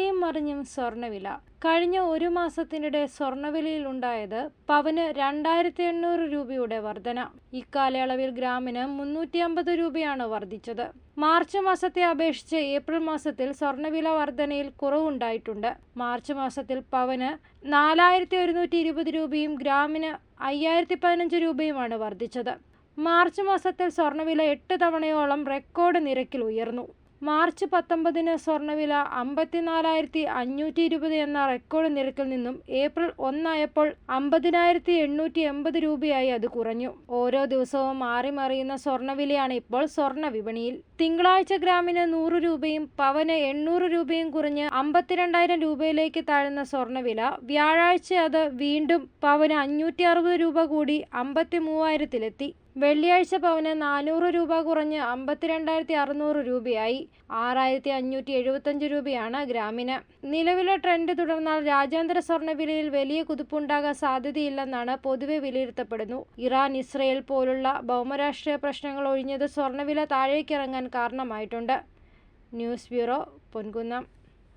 മാറിയും മറിഞ്ഞും സ്വർണവില കഴിഞ്ഞ ഒരു മാസത്തിനിടെ സ്വർണവിലയിൽ ഉണ്ടായത് പവന് രണ്ടായിരത്തി എണ്ണൂറ് രൂപയുടെ വർധന. ഇക്കാലയളവിൽ ഗ്രാമിന് മുന്നൂറ്റി അമ്പത് രൂപയാണ് വർദ്ധിച്ചത്. മാർച്ച് മാസത്തെ അപേക്ഷിച്ച് ഏപ്രിൽ മാസത്തിൽ സ്വർണവില വർധനയിൽ കുറവുണ്ടായിട്ടുണ്ട്. മാർച്ച് മാസത്തിൽ പവന് നാലായിരത്തി ഒരുന്നൂറ്റി ഇരുപത് രൂപയും ഗ്രാമിന് അയ്യായിരത്തി പതിനഞ്ച് രൂപയുമാണ് വർദ്ധിച്ചത്. മാർച്ച് മാസത്തിൽ സ്വർണവില എട്ട് തവണയോളം റെക്കോർഡ് നിരക്കിൽ ഉയർന്നു. മാർച്ച് പത്തൊമ്പതിന് സ്വർണവില അമ്പത്തിനാലായിരത്തി അഞ്ഞൂറ്റി ഇരുപത് എന്ന റെക്കോർഡ് നിരക്കിൽ നിന്നും ഏപ്രിൽ ഒന്നായപ്പോൾ അമ്പതിനായിരത്തി എണ്ണൂറ്റി എൺപത് രൂപയായി അത് കുറഞ്ഞു. ഓരോ ദിവസവും മാറി മറിയുന്ന സ്വർണവിലയാണ് ഇപ്പോൾ സ്വർണ വിപണിയിൽ. തിങ്കളാഴ്ച ഗ്രാമിന് നൂറ് രൂപയും പവന് എണ്ണൂറ് രൂപയും കുറഞ്ഞ് അമ്പത്തിരണ്ടായിരം രൂപയിലേക്ക് താഴ്ന്ന സ്വർണവില വ്യാഴാഴ്ച അത് വീണ്ടും പവന് അഞ്ഞൂറ്റി അറുപത് രൂപ കൂടി അമ്പത്തി മൂവായിരത്തിലെത്തി വെള്ളിയാഴ്ച പവന് നാനൂറ് രൂപ കുറഞ്ഞ് അമ്പത്തിരണ്ടായിരത്തി അറുന്നൂറ് രൂപയായി. ആറായിരത്തി അഞ്ഞൂറ്റി എഴുപത്തഞ്ച് രൂപയാണ് ഗ്രാമിന്. നിലവിലെ ട്രെൻഡ് തുടർന്നാൽ രാജ്യാന്തര സ്വർണവിലയിൽ വലിയ കുതിപ്പുണ്ടാകാൻ സാധ്യതയില്ലെന്നാണ് പൊതുവെ വിലയിരുത്തപ്പെടുന്നു. ഇറാൻ ഇസ്രയേൽ പോലുള്ള ഭൗമരാഷ്ട്രീയ പ്രശ്നങ്ങൾ ഒഴിഞ്ഞത് സ്വർണവില താഴേക്കിറങ്ങാൻ കാരണമായിട്ടുണ്ട്. News bureau Ponkunnam.